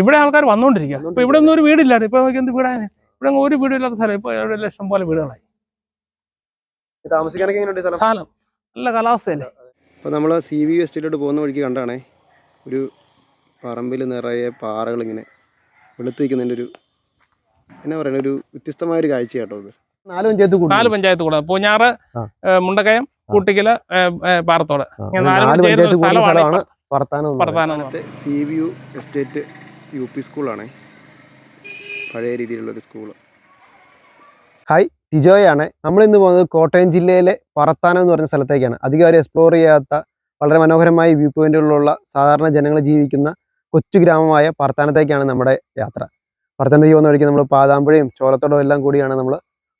ഇവിടെ ആൾക്കാർ വന്നുകൊണ്ടിരിക്കുക ഇപ്പൊ ഇവിടെ ഒന്നും ഒരു വീടില്ലായിരുന്നു ഇപ്പൊ നോക്കി എന്ത് വീടാണ്? ഇവിടെ ഒരു വീടില്ലാത്ത സ്ഥലം. ഇപ്പൊ ഇവിടെ ലക്ഷം പോലെ വീടുകളായി. താമസിക്കാനൊക്കെ എങ്ങനെയുണ്ട് സ്ഥലം? സ്ഥലം. നല്ല കാലാവസ്ഥയല്ലേ? ഇപ്പൊ നമ്മൾ സി വി എസ്റ്റേറ്റിലോട്ട് പോകുന്ന വഴിക്ക് കണ്ടാണേ ഒരു പറമ്പിൽ നിറയെ പാറകൾ ഇങ്ങനെ വെളുത്ത് നിൽക്കുന്നതിന്റെ ഒരു എന്നാ പറയുക ഒരു വ്യത്യസ്തമായ ഒരു കാഴ്ച കേട്ടോ ഇത്. നാല് പഞ്ചായത്ത് നാല് പഞ്ചായത്ത് കൂടെ. പൂഞ്ഞാറ് മുണ്ടക്കയം കൂട്ടിക്കൽ പാറത്തോട്. നാല് പഞ്ചായത്ത് സ്ഥലമാണ് C V U estate U P സ്കൂളാണ്. പഴയ രീതിയിലുള്ളൊരു സ്കൂൾ ഹായ് ടിജോയാണ് നമ്മൾ ഇന്ന് പോകുന്നത് കോട്ടയം ജില്ലയിലെ പറത്താനം എന്ന് പറഞ്ഞ സ്ഥലത്തേക്കാണ്. അധികം ആരും എക്സ്പ്ലോർ ചെയ്യാത്ത വളരെ മനോഹരമായ വ്യൂ പോയിന്റുകളുള്ള സാധാരണ ജനങ്ങൾ ജീവിക്കുന്ന കൊച്ചു ഗ്രാമമായ പറത്താനത്തേക്കാണ് നമ്മുടെ യാത്ര. പറത്താനത്തേക്ക് പോകുന്ന വഴിക്ക് നമ്മൾ പാതാമ്പുഴയും ചോലത്തോടും എല്ലാം കൂടിയാണ് നമ്മൾ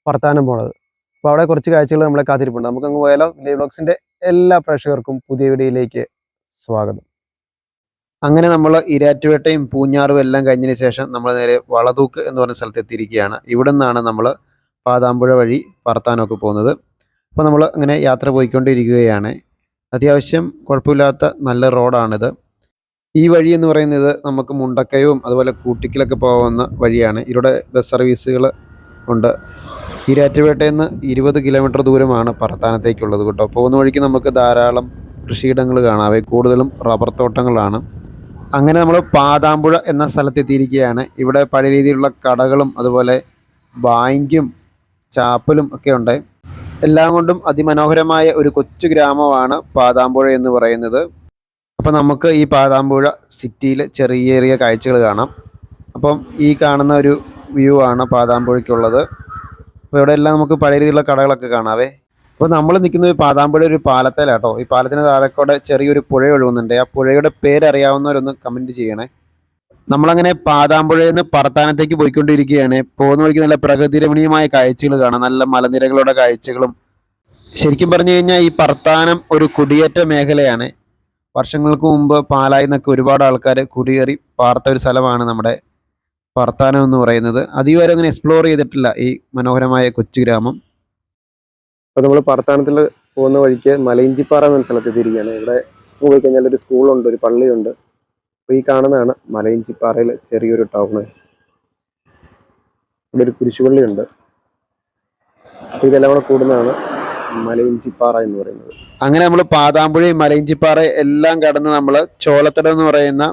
പറത്താനം പോണത്. അപ്പോൾ അവിടെ കുറച്ച് കാഴ്ചകൾ നമ്മളെ കാത്തിരിപ്പുണ്ട്. നമുക്കങ്ങ് പോയാലോ? വില്ലേജ് ബ്ലോഗ്സിന്റെ എല്ലാ പ്രേക്ഷകർക്കും പുതിയ വീഡിയോയിലേക്ക് സ്വാഗതം. അങ്ങനെ നമ്മൾ ഇരാറ്റുപേട്ടയും പൂഞ്ഞാറും എല്ലാം കഴിഞ്ഞതിന് ശേഷം നമ്മൾ നേരെ വളതൂക്ക് എന്ന് പറഞ്ഞ സ്ഥലത്ത് എത്തിയിരിക്കുകയാണ്. ഇവിടെ നിന്നാണ് നമ്മൾ പാതാമ്പുഴ വഴി പറത്താനൊക്കെ പോകുന്നത്. അപ്പോൾ നമ്മൾ അങ്ങനെ യാത്ര പോയിക്കൊണ്ടിരിക്കുകയാണ്. അത്യാവശ്യം കുഴപ്പമില്ലാത്ത നല്ല റോഡാണിത്. ഈ വഴി എന്ന് പറയുന്നത് നമുക്ക് മുണ്ടക്കയവും അതുപോലെ കൂട്ടിക്കലൊക്കെ പോകുന്ന വഴിയാണ്. ഇവിടെ ബസ് സർവീസുകൾ ഉണ്ട്. ഈരാറ്റുപേട്ടയിൽ നിന്ന് ഇരുപത് കിലോമീറ്റർ ദൂരമാണ് പറത്താനത്തേക്കുള്ളത് കേട്ടോ. പോകുന്ന വഴിക്ക് നമുക്ക് ധാരാളം കൃഷിയിടങ്ങൾ കാണാവേ കൂടുതലും റബ്ബർ തോട്ടങ്ങളാണ്. അങ്ങനെ നമ്മൾ പാതാമ്പുഴ എന്ന സ്ഥലത്തെത്തിയിരിക്കുകയാണ്. ഇവിടെ പഴയ രീതിയിലുള്ള കടകളും അതുപോലെ ബാങ്കും ചാപ്പലും ഒക്കെ ഉണ്ട്. എല്ലാം കൊണ്ടും അതിമനോഹരമായ ഒരു കൊച്ചു ഗ്രാമമാണ് പാതാമ്പുഴ എന്ന് പറയുന്നത്. അപ്പോൾ നമുക്ക് ഈ പാതാമ്പുഴ സിറ്റിയിലെ ചെറിയ ചെറിയ കാഴ്ചകൾ കാണാം. അപ്പം ഈ കാണുന്ന ഒരു വ്യൂ ആണ് പാതാമ്പുഴയ്ക്കുള്ളത്. അപ്പോൾ ഇവിടെ എല്ലാം നമുക്ക് പഴയ രീതിയിലുള്ള കടകളൊക്കെ കാണാവേ. അപ്പോൾ നമ്മൾ നിൽക്കുന്ന നിൽക്കുന്നത് പാതാമ്പുഴ ഒരു പാലത്തിലാട്ടോ ഈ പാലത്തിന് താഴെക്കൂടെ ചെറിയൊരു പുഴ ഒഴുകുന്നുണ്ട്. ആ പുഴയുടെ പേരറിയാവുന്നവരൊന്ന് കമന്റ് ചെയ്യണേ. നമ്മളങ്ങനെ പാതാമ്പുഴയിൽ നിന്ന് പറത്താനത്തേക്ക് പോയിക്കൊണ്ടിരിക്കുകയാണ്. പോകുന്ന വഴിക്ക് നല്ല പ്രകൃതി രമണീയമായ കാഴ്ചകൾ കാണാം. നല്ല മലനിരകളുടെ കാഴ്ചകളും. ശരിക്കും പറഞ്ഞു കഴിഞ്ഞാൽ ഈ പറത്താനം ഒരു കുടിയേറ്റ മേഖലയാണ്. വർഷങ്ങൾക്ക് മുമ്പ് പാലായിൽ നിന്നൊക്കെ ഒരുപാട് ആൾക്കാർ കുടിയേറി പാർത്ത ഒരു സ്ഥലമാണ് നമ്മുടെ പറത്താനം എന്ന് പറയുന്നത്. അധികം അങ്ങനെ എക്സ്പ്ലോർ ചെയ്തിട്ടില്ല ഈ മനോഹരമായ കൊച്ചു ഗ്രാമം. അപ്പോൾ നമ്മൾ പറത്താനത്തിൽ പോകുന്ന വഴിക്ക് മലയിഞ്ചിപ്പാറ എന്ന സ്ഥലത്ത് എത്തിയിരിക്കുകയാണ്. ഇവിടെ പോയി കഴിഞ്ഞാൽ ഒരു സ്കൂളുണ്ട് ഒരു പള്ളിയുണ്ട്. അപ്പോൾ ഈ കാണുന്നതാണ് മലയിഞ്ചിപ്പാറയിൽ ചെറിയൊരു ടൗണ് ഇവിടെ ഒരു കുരിശുപള്ളിയുണ്ട്. അപ്പോൾ ഇതെല്ലാം കൂടെ കൂടുന്നതാണ് മലയിഞ്ചിപ്പാറ എന്ന് പറയുന്നത്. അങ്ങനെ നമ്മൾ പാതാമ്പുഴയും മലയിഞ്ചിപ്പാറ എല്ലാം കടന്ന് നമ്മൾ ചോലത്തട എന്ന് പറയുന്ന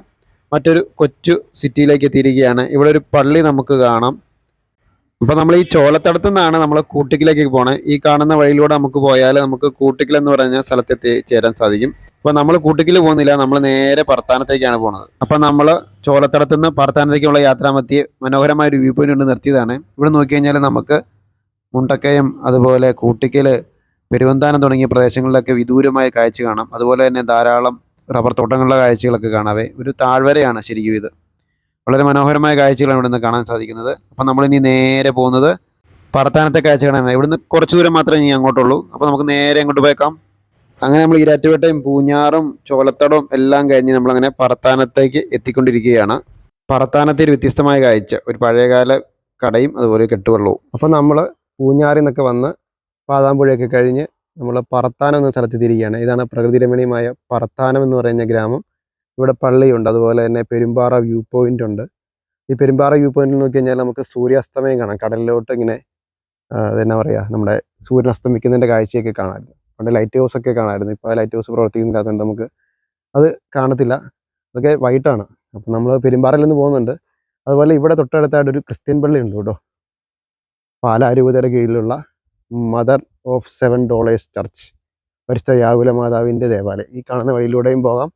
മറ്റൊരു കൊച്ചു സിറ്റിയിലേക്ക് എത്തിയിരിക്കുകയാണ്. ഇവിടെ ഒരു പള്ളി നമുക്ക് കാണാം. അപ്പോൾ നമ്മൾ ഈ ചോലത്തടത്തു നിന്നാണ് നമ്മൾ കൂട്ടിക്കിലേക്ക് പോണേ. ഈ കാണുന്ന വഴിയിലൂടെ നമുക്ക് പോയാൽ നമുക്ക് കൂട്ടിക്കൽ എന്ന് പറഞ്ഞ സ്ഥലത്തെത്തി ചേരാൻ സാധിക്കും. അപ്പോൾ നമ്മൾ കൂട്ടിക്കൽ പോകുന്നില്ല നമ്മൾ നേരെ പറത്താനത്തേക്കാണ് പോണത്. അപ്പോൾ നമ്മൾ ചോലത്തടത്തു നിന്ന് പറത്താനത്തേക്കുള്ള യാത്രാമധ്യേ മനോഹരമായ ഒരു വ്യൂ പോയിന്റ് കൊണ്ട് നിർത്തിയതാണ്. ഇവിടെ നോക്കി കഴിഞ്ഞാൽ നമുക്ക് മുണ്ടക്കയം അതുപോലെ കൂട്ടിക്കൽ പെരുവന്താനം തുടങ്ങിയ പ്രദേശങ്ങളിലൊക്കെ വിദൂരമായ കാഴ്ച കാണാം. അതുപോലെ തന്നെ ധാരാളം റബ്ബർ തോട്ടങ്ങളുടെ കാഴ്ചകളൊക്കെ കാണാവേ ഒരു താഴ്വരയാണ് ശരിക്കും ഇത്. വളരെ മനോഹരമായ കാഴ്ചകളാണ് ഇവിടെ നിന്ന് കാണാൻ സാധിക്കുന്നത്. അപ്പം നമ്മളിനി നേരെ പോകുന്നത് പറത്താനത്തെ കാഴ്ച കാണാനാണ് ഇവിടുന്ന് കുറച്ച് ദൂരം മാത്രമേ ഇനി അങ്ങോട്ടുള്ളൂ. അപ്പോൾ നമുക്ക് നേരെ അങ്ങോട്ട് പോയേക്കാം. അങ്ങനെ നമ്മൾ ഈരാറ്റുപേട്ടയും പൂഞ്ഞാറും ചോലത്തടവും എല്ലാം കഴിഞ്ഞ് നമ്മളങ്ങനെ പറത്താനത്തേക്ക് എത്തിക്കൊണ്ടിരിക്കുകയാണ്. പറത്താനത്തെ ഒരു വ്യത്യസ്തമായ കാഴ്ച. ഒരു പഴയകാല കടയും അതുപോലെ കെട്ടുവള്ളവും. അപ്പോൾ നമ്മൾ പൂഞ്ഞാറിൽ നിന്നൊക്കെ വന്ന് പാതാമ്പുഴയൊക്കെ കഴിഞ്ഞ് നമ്മൾ പറത്താനം എന്ന സ്ഥലത്ത് തിരികെയാണ് ഇതാണ് പ്രകൃതി രമണീയമായ പറത്താനം എന്ന് പറയുന്ന ഗ്രാമം. ഇവിടെ പള്ളിയുണ്ട്. അതുപോലെ തന്നെ പെരുമ്പാറ വ്യൂ പോയിന്റ് ഉണ്ട്. ഈ പെരുമ്പാറ വ്യൂ പോയിന്റിൽ നോക്കി കഴിഞ്ഞാൽ നമുക്ക് സൂര്യാസ്തമയം കാണാം. കടലിലോട്ട് ഇങ്ങനെ എന്താ പറയുക നമ്മുടെ സൂര്യൻ അസ്തമിക്കുന്നതിന്റെ കാഴ്ചയൊക്കെ കാണാമായിരുന്നു. പണ്ട് ലൈറ്റ് ഹൗസ് ഒക്കെ കാണാമായിരുന്നു. ഇപ്പോൾ ലൈറ്റ് ഹൗസ് പ്രവർത്തിക്കുന്നില്ലാത്തതുകൊണ്ട് നമുക്ക് അത് കാണത്തില്ല. അതൊക്കെ വൈകിട്ടാണ് അപ്പം നമ്മൾ പെരുമ്പാറയിൽ നിന്ന് പോകുന്നുണ്ട്. അതുപോലെ ഇവിടെ തൊട്ടടുത്തായിട്ട് ഒരു ക്രിസ്ത്യൻ പള്ളി ഉണ്ട് കേട്ടോ. പാലാ രൂപതയുടെ കീഴിലുള്ള mother of seven dolours church പരിസ്ഥ യാകുല മാതാവിന്റെ ദേവാലയം. ഈ കാണുന്ന വഴിയിലൂടെയും പോകാം.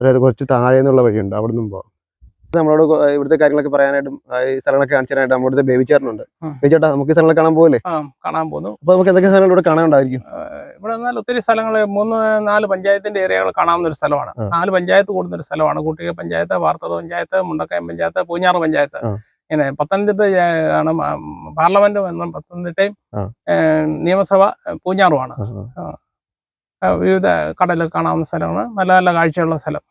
അതായത് കുറച്ച് താഴെ നിന്നുള്ള വഴിയുണ്ട് അവിടെ നിന്നും പോകാം നമ്മളോട് ഇവിടുത്തെ കാര്യങ്ങളൊക്കെ പറയാനായിട്ടും ഈ സ്ഥലങ്ങളൊക്കെ കാണിച്ചാനായിട്ട് നമ്മുടെ ബേബിച്ചേട്ടനുണ്ട്. ബേബിച്ചേട്ടാ നമുക്ക് സ്ഥലങ്ങൾ കാണാൻ പോലെ ആ കാണാൻ പോകുന്നു അപ്പൊ നമുക്ക് എന്തൊക്കെ സ്ഥലങ്ങൾ ഇവിടെ കാണാനുണ്ടായിരിക്കും? ഇവിടെ എന്നാൽ ഒത്തിരി സ്ഥലങ്ങൾ മൂന്ന് നാല് പഞ്ചായത്തിന്റെ ഏരിയകൾ കാണാവുന്ന ഒരു സ്ഥലമാണ് നാല് പഞ്ചായത്ത് കൂടുന്ന ഒരു സ്ഥലമാണ്. കുട്ടിക പഞ്ചായത്ത് വാർത്തത പഞ്ചായത്ത് മുണ്ടക്കയം പഞ്ചായത്ത് പൂഞ്ഞാറ് പഞ്ചായത്ത്. ഇങ്ങനെ പത്തനംതിട്ട ആണ് പാർലമെന്റ് എന്ന പത്തനംതിട്ടയും നിയമസഭ പൂഞ്ഞാറുമാണ്. വിവിധ കടൽ കാണാവുന്ന സ്ഥലമാണ് നല്ല നല്ല കാഴ്ചയുള്ള സ്ഥലം.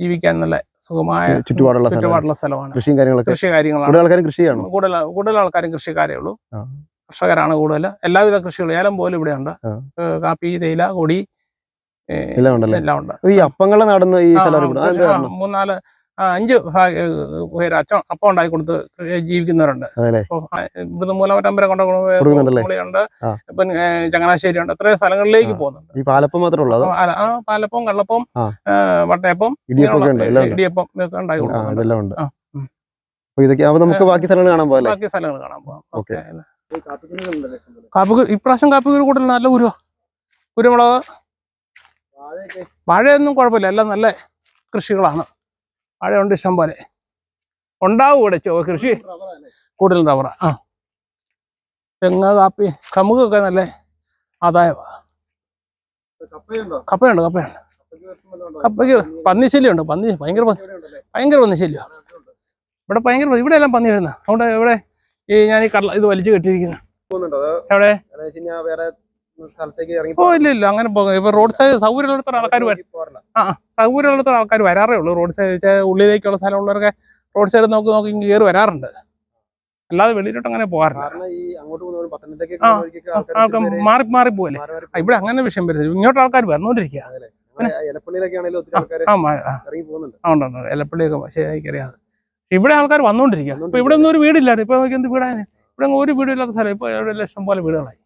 ജീവിക്കാൻ നല്ല സുഖമായ ചുറ്റുപാടുള്ള ചുറ്റുപാടുള്ള സ്ഥലമാണ്. കൃഷിയും കാര്യങ്ങളൊക്കെ കൃഷി കാര്യങ്ങളാണ്. ആൾക്കാരും കൃഷിയാണ്? കൂടുതൽ കൂടുതൽ ആൾക്കാരും കൃഷിക്കാരേ ഉള്ളൂ. കർഷകരാണ് കൂടുതൽ എല്ലാവിധ കൃഷികളും ഏലം പോലും ഇവിടെ ഉണ്ട്. കാപ്പി തേയില കൊടി എല്ലാം ഉണ്ടല്ലേ? എല്ലാം ഉണ്ട്. ഈ അപ്പങ്ങളെ നടന്ന ഈ? മൂന്നാൽ അഞ്ച് പേര് അച്ഛൻ അപ്പം ഉണ്ടാക്കി കൊടുത്ത് ജീവിക്കുന്നവരുണ്ട്. ഇവിടുന്ന് മൂലമറ്റം വരെ കൊണ്ട് ഇപ്പം ഏഹ് ചങ്ങനാശ്ശേരി ഉണ്ട്. അത്രയും സ്ഥലങ്ങളിലേക്ക്. പോകുന്നുണ്ട്. ഈ പാലപ്പം മാത്രമേ ആ- പാലപ്പം കള്ളപ്പം വട്ടയപ്പം ഉണ്ട് ഉണ്ട് ഇടിയപ്പം ഒക്കെ ഉണ്ടാക്കി കൊടുക്കുന്നുണ്ട്. ഉണ്ട്. ഇതൊക്കെ നമുക്ക് ബാക്കി സ്ഥലങ്ങൾ കാണാൻ പോകാം ബാക്കി സ്ഥലങ്ങൾ കാണാൻ പോകാം ഓക്കേ. കാപ്പി ഇപ്രാവശ്യം കാപ്പി കുരു കൂടുതൽ നല്ല കുരുവാ. കുരുമുളക്. വാഴയൊന്നും കുഴപ്പമില്ല എല്ലാം നല്ല കൃഷികളാണ്. വാഴയുണ്ട് ഇഷ്ടം പോലെ. ഉണ്ടാവും ഇവിടെ ചോ കൃഷി. കൂടുതൽ റബ്ബറ. ആ. തെങ്ങ് കാപ്പി കമുകൊക്കെ നല്ല ആദായമാണ് കപ്പയുണ്ട്? കപ്പയുണ്ട് കപ്പയ്ക്ക് പന്നിശല്യമുണ്ട്. പന്നി ഭയങ്കര പന്നി ഭയങ്കര പന്നിശല്യമാണ് ഇവിടെ ഭയങ്കര ഇവിടെ എല്ലാം പന്നി വരുന്ന. അതുകൊണ്ട് ഇവിടെ ഈ ഞാൻ ഈ കടല ഇത് വലിച്ചു കെട്ടിയിരിക്കുന്നു. എവിടെ? സ്ഥലത്തേക്ക് ഇറങ്ങി ഓ ഇല്ല ഇല്ല അങ്ങനെ ഇപ്പൊ റോഡ് സൈഡ് സൗകര്യമുള്ളിടത്തോളം ആൾക്കാർ വരും ആ സൗകര്യമുള്ളിടത്തോളം ആൾക്കാർ വരാറേ ഉള്ളൂ. റോഡ് സൈഡ് വെച്ചാൽ ഉള്ളിലേക്കുള്ള സ്ഥലമുള്ളവരൊക്കെ റോഡ് സൈഡ് നോക്കി നോക്കി ഇങ്ങനെ കയറി വരാറുണ്ട്. അല്ലാതെ വെളിയിലോട്ട് അങ്ങനെ പോകാറില്ല. മാറി മാറി ആ, ഇവിടെ അങ്ങനെ വിഷയം വരുന്നത് ഇങ്ങോട്ട് ആൾക്കാർ വന്നുകൊണ്ടിരിക്കുക എലപ്പള്ളിയൊക്കെ അറിയാതെ ഇവിടെ ആൾക്കാർ വന്നുകൊണ്ടിരിക്കുക ഇപ്പൊ ഇവിടെ ഒന്നും ഒരു വീടില്ലായിരുന്നു. ഇപ്പൊ നോക്കി എന്ത് വീടാണ് ഇവിടെ ഒരു വീടില്ലാത്ത സ്ഥലം. ഇപ്പൊ ഇവിടെ ലക്ഷം പോലെ വീടുകളായി.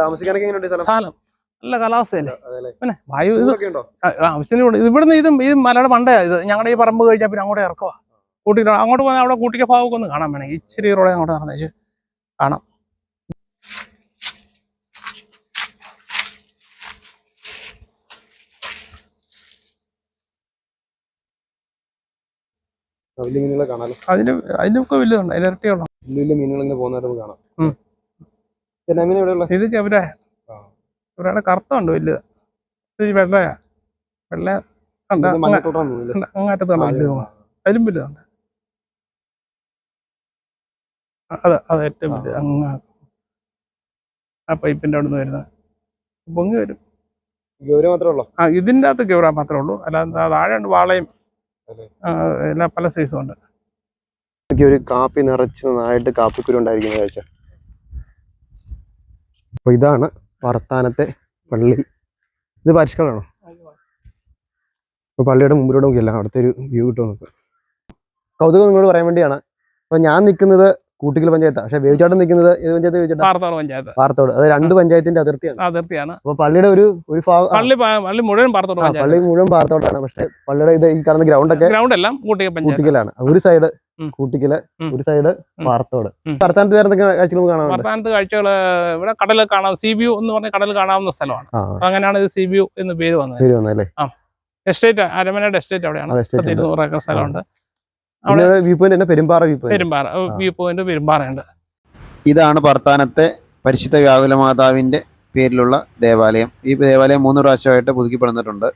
താമസിക്കാനൊക്കെ എങ്ങനെയുണ്ട് സ്ഥലം? നല്ല കാലാവസ്ഥയല്ലേ? പിന്നെ വായു ഇത് ചൂടൊക്കെ ഉണ്ടോ? ആ, ആവശ്യത്തിന് കൊണ്ട് ഇവിടുന്ന് ഇത് ഈ മലയുടെ പണ്ടേ ഇത് ഞങ്ങളുടെ ഈ പറമ്പ് കഴിഞ്ഞാൽ പിന്നെ അങ്ങോട്ട് ഇറക്കുക കൂട്ടി അങ്ങോട്ട് പോകാൻ അവിടെ കൂട്ടിക്ക ഭാഗമൊക്കെ ഒന്ന് കാണാൻ വേണമെങ്കിൽ. ഇച്ചിരി റോഡ് അങ്ങോട്ട് നടന്നേച്ച് കാണാം. വലിയ മീനുകളെ കാണാലോ? അതിന് അതിനൊക്കെ വലുതുണ്ട് അതിന് ഇരട്ടിയുള്ള വലിയ വലിയ മീനുകൾ ഇങ്ങനെ പോകുന്നതായിട്ട് നമുക്ക് കാണാം. ഇത് ഇവരെ. ആ. ഇവരുടെ കറുത്തുണ്ട് വലുത്. ഇത് വെള്ളയാ വെള്ള ഉണ്ട്. വലുത് അതിലും വലുതുണ്ട് അതെ അതെ ഏറ്റവും വലുത്. അങ്ങ് ആ പൈപ്പിന്റെ അവിടെ നിന്ന് വരുന്നത് പൊങ്ങി വരും. ഗൗരവ മാത്രമേ ഉള്ളൂ? ആ ഇതിന്റെ അകത്ത് ഗൗര മാത്രമേ ഉള്ളൂ. അല്ലാതെ താഴെ ഉണ്ട് വാളയും. എല്ലാ പല സൈസും ഉണ്ട്. ഒരു കാപ്പി നിറച്ച് നന്നായിട്ട് കാപ്പിക്കുരു ഉണ്ടായിരിക്കുന്ന കാഴ്ച. അപ്പൊ ഇതാണ് വർത്താനത്തെ പള്ളി. ഇത് പരിഷ്കരണമാണോ? അപ്പൊ പള്ളിയുടെ മുമ്പിലൂടെ നോക്കിയല്ല അവിടുത്തെ ഒരു വ്യൂ കിട്ടും നമുക്ക് കൗതുകം നിങ്ങളോട് പറയാൻ വേണ്ടിയാണ്. അപ്പൊ ഞാൻ നിൽക്കുന്നത് കൂട്ടിക്കൽ പഞ്ചായത്ത്. പക്ഷെ വേവിച്ചാട്ടം നിൽക്കുന്നത് ഏത് പഞ്ചായത്ത് വേവിച്ചാട്ടം പാർത്തോട് പഞ്ചായത്ത്. അത് രണ്ട് പഞ്ചായത്തിന്റെ അതിർത്തിയാണ്. അതിർത്തിയാണ്. അപ്പൊ പള്ളിയുടെ ഒരു ഒരു ഭാഗം പള്ളി പള്ളി മുഴുവൻ പാർത്തോട് പള്ളി മുഴുവൻ പാർത്തോടാണ് പക്ഷെ പള്ളിയുടെ ഇത് ഈ കാണുന്ന ഗ്രൗണ്ട് ഒക്കെ ഗ്രൗണ്ട് എല്ലാം കൂട്ടിക്കലാണ്. ഒരു സൈഡ്. കൂട്ടിക്കൽ ഒരു സൈഡ്. പാർത്തോട് ഉം. വർത്താനത്ത് വേറെ കാഴ്ചകൾ കാണാം വർത്തമാനത്ത് കാഴ്ചകൾ ഇവിടെ കടൽ കാണാം. സി ബി യു എന്ന് പറഞ്ഞ കടൽ കാണാവുന്ന സ്ഥലമാണ്. അങ്ങനെയാണ് ഇത് സി ബി യു എന്ന് പേര് വന്നത്. പേര് വന്നല്ലേ എസ്റ്റേറ്റ് അരമനയുടെ എസ്റ്റേറ്റ് അവിടെയാണ്. ഇരുന്നൂറ് ഏക്കർ സ്ഥലമുണ്ട്. വ്യൂ പോയിന്റ് തന്നെ Perumpara view point Perumpara view point പെരുമ്പാറയുണ്ട്. ഇതാണ് പർത്താനത്തെ പരിശുദ്ധ വ്യാകുല മാതാവിന്റെ പേരിലുള്ള ദേവാലയം. ഈ ദേവാലയം മൂന്ന് പ്രാവശ്യമായിട്ട് പുതുക്കി പണിതിട്ടുണ്ട്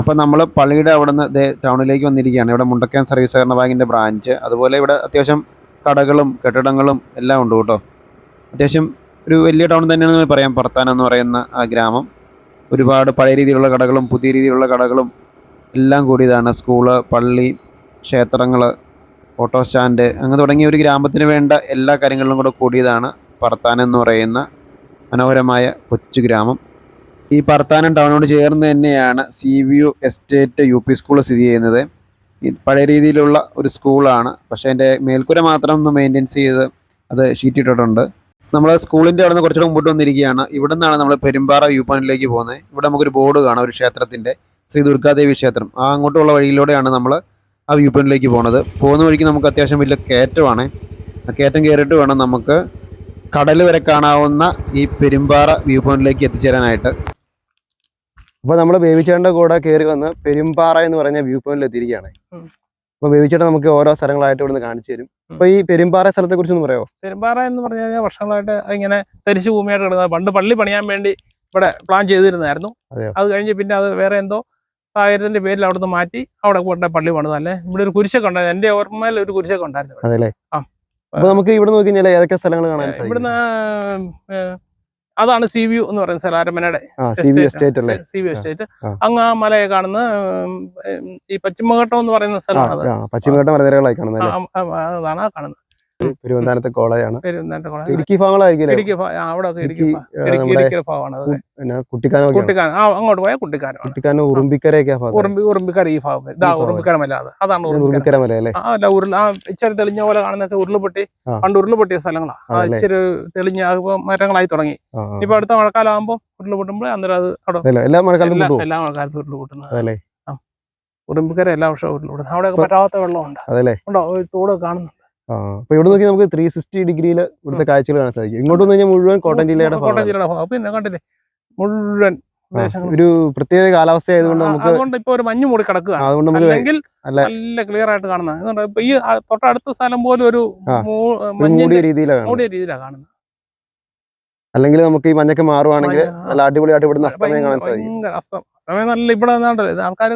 അപ്പോൾ നമ്മൾ പള്ളിയുടെ അവിടെ നിന്ന് ടൗണിലേക്ക് വന്നിരിക്കുകയാണ്. ഇവിടെ മുണ്ടക്കൻ സർവീസ് സഹകരണ ബാങ്കിന്റെ ബ്രാഞ്ച്. അതുപോലെ ഇവിടെ അത്യാവശ്യം കടകളും കെട്ടിടങ്ങളും എല്ലാം ഉണ്ട് കേട്ടോ. അത്യാവശ്യം ഒരു വലിയ ടൗൺ തന്നെയാണെന്ന് പറയാം. പർത്താനം എന്ന് പറയുന്ന ആ ഗ്രാമം. ഒരുപാട് പഴയ രീതിയിലുള്ള കടകളും പുതിയ രീതിയിലുള്ള കടകളും എല്ലാം കൂടിയതാണ് സ്കൂൾ പള്ളി ക്ഷേത്രങ്ങൾ ഓട്ടോ സ്റ്റാൻഡ് അങ്ങ് തുടങ്ങിയ ഒരു ഗ്രാമത്തിന് വേണ്ട എല്ലാ കാര്യങ്ങളിലും കൂടെ കൂടിയതാണ് പറത്താനം എന്ന് പറയുന്ന മനോഹരമായ കൊച്ചു ഗ്രാമം. ഈ പറത്താനം ടൗണോട് ചേർന്ന് തന്നെയാണ് C V U estate U P school സ്ഥിതി ചെയ്യുന്നത്. പഴയ രീതിയിലുള്ള ഒരു സ്കൂളാണ്. പക്ഷേ അതിന്റെ മേൽക്കൂര മാത്രം ഒന്ന് മെയിന്റെയിൻസ് ചെയ്ത് അത് ഷീറ്റ് ഇട്ടിട്ടുണ്ട്. നമ്മൾ സ്കൂളിന്റെ അവിടെ നിന്ന് കുറച്ചുകൂടെ മുമ്പോട്ട് വന്നിരിക്കുകയാണ്. ഇവിടെ നിന്നാണ് നമ്മൾ പെരുമ്പാറ വ്യൂ പോയിന്റിലേക്ക് പോകുന്നത്. ഇവിടെ നമുക്കൊരു ബോർഡ് കാണാം ഒരു ക്ഷേത്രത്തിന്റെ ശ്രീ ദുർഗാദേവി ക്ഷേത്രം. ആ അങ്ങോട്ടുള്ള വഴിയിലൂടെയാണ് നമ്മൾ ആ വ്യൂ പോയിന്റിലേക്ക് പോണത്. പോകുന്ന വഴിക്ക് നമുക്ക് അത്യാവശ്യം വലിയ കയറ്റമാണ്. ആ കയറ്റം കയറിയിട്ട് വേണം നമുക്ക് കടൽ വരെ കാണാവുന്ന ഈ പെരുമ്പാറ വ്യൂ പോയിന്റിലേക്ക് എത്തിച്ചേരാനായിട്ട്. അപ്പൊ നമ്മൾ ബേബിച്ചേട്ടന്റെ കൂടെ കയറി വന്ന് പെരുമ്പാറ എന്ന് പറഞ്ഞ വ്യൂ പോയിന്റിൽ എത്തിയിരിക്കുകയാണ്. അപ്പോൾ അപ്പൊ ബേബിച്ചേട്ടൻ നമുക്ക് ഓരോ സ്ഥലങ്ങളായിട്ട് ഇവിടുന്ന് കാണിച്ചു തരും. അപ്പൊ ഈ പെരുമ്പാറ സ്ഥലത്തെ കുറിച്ച് ഒന്ന് പറയാമോ പെരുമ്പാറ എന്ന് പറഞ്ഞു കഴിഞ്ഞാൽ വർഷങ്ങളായിട്ട് ഇങ്ങനെ തരിശു ഭൂമിയായിട്ട് കിടന്നത് പണ്ട് പള്ളി പണിയാൻ വേണ്ടി ഇവിടെ പ്ലാൻ ചെയ്തിരുന്നായിരുന്നു അത് കഴിഞ്ഞ് പിന്നെ അത് വേറെ എന്തോ സാഹചര്യത്തിന്റെ പേരിൽ അവിടുന്ന് മാറ്റി അവിടെ കൊണ്ട പള്ളി പണിത്. അല്ലേ ഇവിടെ ഒരു കുരിശൊക്കെ ഉണ്ടായിരുന്നു. എന്റെ ഓർമ്മയിൽ ഒരു കുരിശൊക്കെ ഉണ്ടായിരുന്നു ആ. അപ്പൊ നമുക്ക് ഇവിടെ നോക്കി കഴിഞ്ഞാൽ ഏതൊക്കെ സ്ഥലങ്ങൾ കാണാൻ? ഇവിടുന്ന് അതാണ് സി വ്യൂ എന്ന് പറയുന്ന സ്ഥലം അരമനയുടെ സി വ്യൂ എസ്റ്റേറ്റ്. അങ്ങ് ആ മലയെ കാണുന്ന ഈ പശ്ചിമഘട്ടം എന്ന് പറയുന്ന സ്ഥലമാണ് അതാണ് കാണുന്നത്. പെരുവന്താനത്തെ കോളേജാണ്. പെരുവന്താനത്തെ കോളേജ്. ഇടുക്കി ഭാഗങ്ങളായിരിക്കും ഇടുക്കി അവിടെ ഇടുക്കി ഇടുക്കി, ഭാഗമാണ് പിന്നെ കുട്ടിക്കാനം കുട്ടിക്കാനം. ആ അങ്ങോട്ട് പോയാൽ കുട്ടിക്കാനം. കുട്ടിക്കാനം ഉറുമ്പിക്കരയൊക്കെ ഉറുമ്പി ഉറുമ്പിക്കര ഈ ഭാഗം. ഇതാ ഉറുമ്പിക്കര അത്. അതാണ് ഉറുമ്പിക്കര. മല അല്ലേ? ആ അല്ല ആ ഇച്ചിരി തെളിഞ്ഞ പോലെ കാണുന്നൊക്കെ ഉരുളുപൊട്ടി. പണ്ട് ഉരുളുപൊട്ടിയ സ്ഥലങ്ങളാണ് ആ? ഇച്ചിരി തെളിഞ്ഞ മരങ്ങളായി തുടങ്ങി. ഇപ്പൊ അടുത്ത മഴക്കാലം ആകുമ്പോൾ ഉരുളുപൊട്ടുമ്പോൾ അന്നേരം അത് അവിടെ എല്ലാ മഴക്കാലത്തും എല്ലാ മഴക്കാലത്തും ഉരുളുപൊട്ടുന്നത് ഉറുമ്പിക്കര എല്ലാ വർഷവും ഉരുളുപൊട്ടുന്നത് അവിടെയൊക്കെ പറ്റാത്ത വെള്ളമുണ്ട്. ഉണ്ടോ? തോട് കാണുന്നു അപ്പൊ ഇവിടെ നോക്കി നമുക്ക് ത്രീ സിക്സ്റ്റി ഡിഗ്രിയിൽ ഇവിടുത്തെ കാഴ്ചകൾ കാണാൻ സാധിക്കും. ഇങ്ങോട്ട് വന്നു കഴിഞ്ഞാൽ മുഴുവൻ കോട്ടയം ജില്ലയുടെ കോട്ടയം. ജില്ലയുടെ പിന്നെ കണ്ടില്ലേ? മുഴുവൻ ഒരു പ്രത്യേക കാലാവസ്ഥ ആയതുകൊണ്ട് നമുക്ക് അതുകൊണ്ട് ഇപ്പൊ ഒരു മഞ്ഞ് മൂടി കിടക്കുകയാണ്. അതുകൊണ്ട് അല്ലെങ്കിൽ നല്ല- ക്ലിയർ ആയിട്ട് കാണുന്നത്. അതുകൊണ്ട് ഇപ്പൊ ഈ തൊട്ടടുത്ത സ്ഥലം പോലും ഒരു മൂടിയ രീതിയിലാണ് കാണുന്നത്. മൂടിയ രീതിയിലാണ് കാണുന്നത്. അല്ലെങ്കിൽ നമുക്ക് ഈ മഞ്ഞൊക്കെ മാറുവാണെങ്കിൽ. നല്ല അടിപൊളിയായിട്ട് ഇവിടുന്ന് അസ്തമയം കാണാൻ സാധിക്കും. ഭയങ്കര അസ്തം സമയം നല്ല ഇവിടെ ഇത് ആൾക്കാർ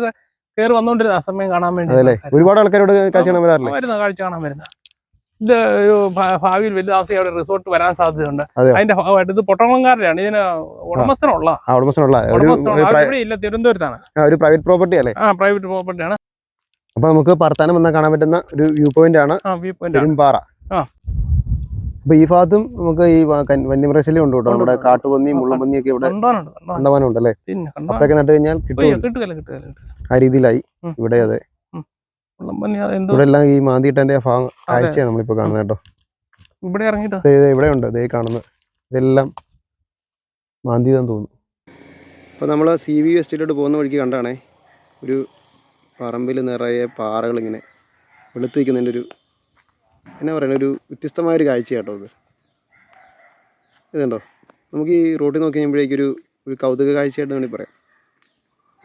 കയറി വന്നോണ്ടിരുന്ന അസമയം കാണാൻ വേണ്ടി. ഒരുപാട് ആൾക്കാരോട് കാഴ്ച കാണാൻ വരാറില്ല? കാഴ്ച കാണാൻ വരുന്ന. ഇത് ഭാവിയിൽ വലിയ താമസിക്കാൻ അവിടെ റിസോർട്ട് വരാൻ സാധ്യതയുണ്ട്. അതിന്റെ ഭാഗമായിട്ട് ഇത് പൊട്ടണങ്കാരുടെയാണ് ഇതിന് ഉടമസ്ഥനുള്ള ഉടമസ്ഥനുള്ള ഇവിടെ ഇല്ല തിരുവനന്തപുരത്താണ്. ഒരു പ്രൈവറ്റ് പ്രോപ്പർട്ടി അല്ലേ? ആ പ്രൈവറ്റ് പ്രോപ്പർട്ടി ആണ്. അപ്പൊ നമുക്ക് പറത്താനം വന്നാൽ കാണാൻ പറ്റുന്ന ഒരു വ്യൂ പോയിന്റ് ആണ് പാറ പെരുമ്പാറ. അപ്പൊ ഈ ഭാഗത്തും നമുക്ക് ഈ വന്യമൃശലി വന്യമൃഗശല്യം ഉണ്ട് കേട്ടോ. നമ്മുടെ. കാട്ടുപന്നി മുള്ളപന്നി ഒക്കെ ഇവിടെ കണ്ടവാനുണ്ട് കണ്ടോ അപ്പൊക്കെ നട്ട് കഴിഞ്ഞാൽ കിട്ടും ആ രീതിയിലായി. ഇവിടെ അതെ. ഇവിടെ എല്ലാം ഈ മാന്തിയിട്ടന്റെ ഭാഗം കാഴ്ചയാണ് നമ്മളിപ്പോ കാണുന്നത് കേട്ടോ. ഇവിടെ ഇറങ്ങിട്ടോ ദേ ദേ ഇവിടെ ഉണ്ട്. ദേ കാണുന്നത് ഇതെല്ലാം മാന്തിയതെന്ന് തോന്നുന്നു. അപ്പോൾ നമ്മൾ സി വി എസ്റ്റേറ്റിലോട്ട് പോകുന്ന വഴിക്ക് കണ്ടാണേ ഒരു പറമ്പിൽ നിറയെ പാറകൾ ഇങ്ങനെ വെളുത്ത് നിൽക്കുന്നതിന്റെ ഒരു എന്നാ പറയുന്നത് ഒരു വ്യത്യസ്തമായ ഒരു കാഴ്ച കേട്ടോ ഇത്. ഇതുണ്ടോ? നമുക്ക് ഈ റോട്ടിൽ നോക്കി കഴിയുമ്പോഴേക്കൊരു ഒരു കൗതുക കാഴ്ചയായിട്ട് വേണമെങ്കിൽ പറയാം.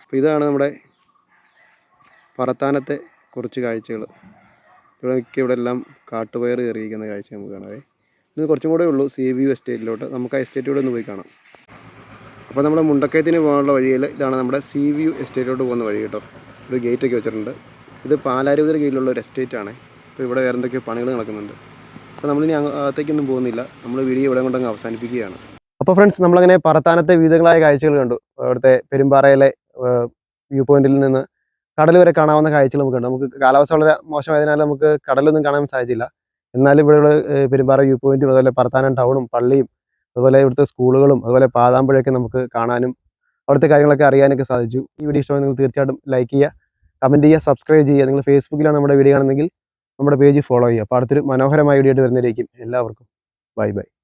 അപ്പോൾ ഇതാണ് നമ്മുടെ പറത്താനത്തെ കുറച്ച് കാഴ്ചകൾ ഇവിടെ എല്ലാം കാട്ടുപയർ കയറിയിരിക്കുന്ന കാഴ്ച നമുക്ക് കാണാവേ ഇത് കുറച്ചും കൂടെ ഉള്ളൂ സി വി എസ്റ്റേറ്റിലോട്ട്. നമുക്ക് ആ എസ്റ്റേറ്റിലൂടെ ഒന്ന് പോയി കാണാം. അപ്പോൾ നമ്മൾ മുണ്ടക്കയത്തിന് പോകാനുള്ള വഴിയിൽ ഇതാണ് നമ്മുടെ സി വി എസ്റ്റേറ്റിലോട്ട് പോകുന്ന വഴി കേട്ടോ. ഒരു ഗേറ്റ് ഒക്കെ വെച്ചിട്ടുണ്ട്. ഇത് പാലാരൂതിന് കീഴിലുള്ള ഒരു എസ്റ്റേറ്റ് ആണ് അപ്പോൾ ഇവിടെ വേറെ എന്തൊക്കെയോ പണികൾ നടക്കുന്നുണ്ട്. അപ്പോൾ നമ്മളിനി അകത്തേക്കൊന്നും പോകുന്നില്ല. നമ്മൾ വീഡിയോ ഇവിടെ കൊണ്ടങ്ങ് അവസാനിപ്പിക്കുകയാണ്. അപ്പോൾ ഫ്രണ്ട്സ് നമ്മളങ്ങനെ പറത്താനത്തെ വിവിധങ്ങളായ കാഴ്ചകൾ കണ്ടു. അവിടുത്തെ പെരുമ്പാറയിലെ വ്യൂ പോയിന്റിൽ നിന്ന് കടൽ വരെ കാണാവുന്ന കാഴ്ചകൾ നമുക്കുണ്ട്. നമുക്ക് കാലാവസ്ഥ വളരെ മോശമായതിനാൽ നമുക്ക് കടലൊന്നും കാണാൻ സാധിച്ചില്ല. എന്നാലും ഇവിടെയുള്ള പെരുമ്പാറ വ്യൂ പോയിന്റും അതുപോലെ പറത്താനം ടൗണും പള്ളിയും അതുപോലെ ഇവിടുത്തെ സ്കൂളുകളും അതുപോലെ പാതാമ്പുഴയൊക്കെ നമുക്ക് കാണാനും അവിടുത്തെ കാര്യങ്ങളൊക്കെ അറിയാനൊക്കെ സാധിച്ചു. ഈ വീഡിയോ ഇഷ്ടമായി നിങ്ങൾ തീർച്ചയായിട്ടും ലൈക്ക് ചെയ്യുക കമന്റ് ചെയ്യുക സബ്സ്ക്രൈബ് ചെയ്യുക. നിങ്ങൾ ഫേസ്ബുക്കിലാണ് നമ്മുടെ വീഡിയോ കാണുന്നെങ്കിൽ നമ്മുടെ പേജ് ഫോളോ ചെയ്യുക. അപ്പോൾ അടുത്തൊരു മനോഹരമായ വീഡിയോ ആയിട്ട് വരുന്നതായിരിക്കും. എല്ലാവർക്കും. Bye bye